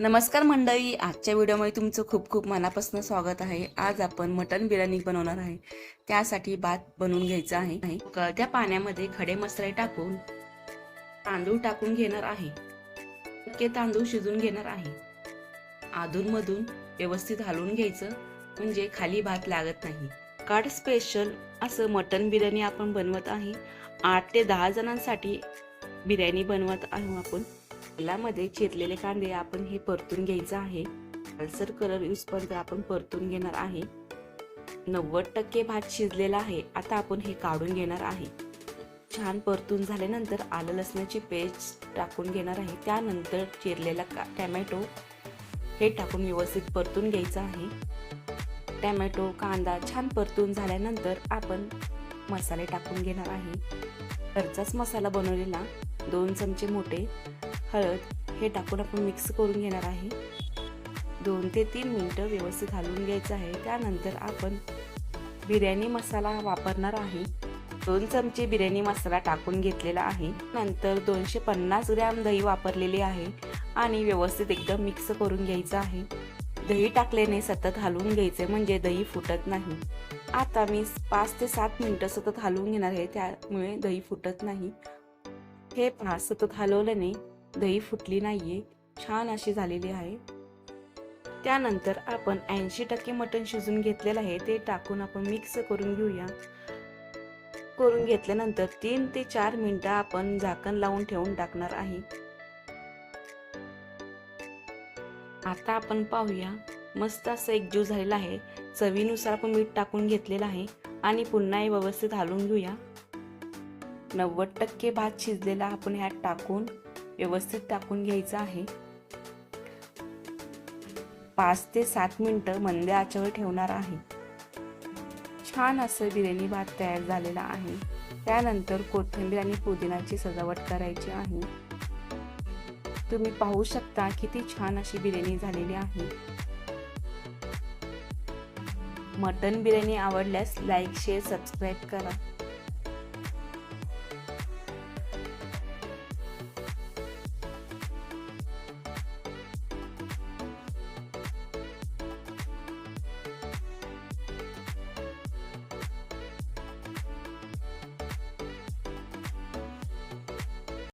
नमस्कार मंडळी आजच्या व्हिडिओमध्ये तुमचं खूप खूप मनापासून स्वागत आहे. आज आपण मटन बिर्याणी बनवणार आहे. त्यासाठी भात बनवून घ्यायचा आहे. कळत्या पाण्यामध्ये खडे मसाले टाकून तांदूळ टाकून घेणार आहे. इतके तांदूळ शिजून घेणार आहे. अधूनमधून व्यवस्थित हलवून घ्यायचं म्हणजे खाली भात लागत नाही. काड स्पेशल असं मटन बिर्याणी आपण बनवत आहे. आठ ते दहा जणांसाठी बिर्याणी बनवत आहोत आपण. तेलामध्ये चिरलेले कांदे आपण हे परतून घ्यायचं आहे. लालसर कलर पर्यंत आपण परतून घेणार आहे. नव्वद टक्के भात शिजलेला आहे. आता आपण हे काढून घेणार आहे. छान परतून झाल्यानंतर आलं लसणाची पेस्ट टाकून घेणार आहे. त्यानंतर चिरलेला का टॅमॅटो हे टाकून व्यवस्थित परतून घ्यायचं आहे. टॅमॅटो कांदा छान परतून झाल्यानंतर आपण मसाले टाकून घेणार आहे. घरचाच मसाला बनवलेला. दोन चमचे मोठे. हळद हे टाकून आपण मिक्स करून घेणार आहे. दोन ते तीन मिनटं व्यवस्थित हलवून घ्यायचं आहे. त्यानंतर आपण बिर्याणी मसाला वापरणार आहे. दोन चमचे बिर्याणी मसाला टाकून घेतलेला आहे. नंतर दोनशे पन्नास ग्रॅम दही वापरलेली आहे आणि व्यवस्थित एकदम मिक्स करून घ्यायचं आहे. दही टाकल्याने सतत हलवून घ्यायचे म्हणजे दही फुटत नाही. आता मी पाच ते सात मिनटं सतत हलवून घेणार आहे. त्यामुळे दही फुटत नाही. हे पहा सतत हलवल्याने दही फुटली नाहीये. छान अशी झालेली आहे. त्यानंतर आपण ऐंशी टक्के मटण शिजून घेतलेलं आहे. ते टाकून आपण मिक्स करून घेऊया. करून घेतल्यानंतर तीन ते चार मिनटं आपण झाकण लावून ठेवून टाकणार आहे. आता आपण पाहूया. मस्त असं एकजीव झालेला आहे. चवीनुसार आपण मीठ टाकून घेतलेलं आहे. आणि पुन्हा हे व्यवस्थित हलवून घेऊया. नव्वद टक्के भात शिजलेला आपण ह्यात टाकून व्यवस्थित टाकून घ्यायचं आहे. पाच ते सात मिनटं मंद आचेवर ठेवणार आहे. छान असं बिर्याणी भात तयार झालेला आहे. त्यानंतर कोथिंबीर आणि पुदिनाची सजावट करायची आहे. तुम्ही पाहू शकता किती छान अशी बिर्याणी झालेली आहे. मटन बिर्याणी आवडल्यास लाईक शेअर सबस्क्राईब करा.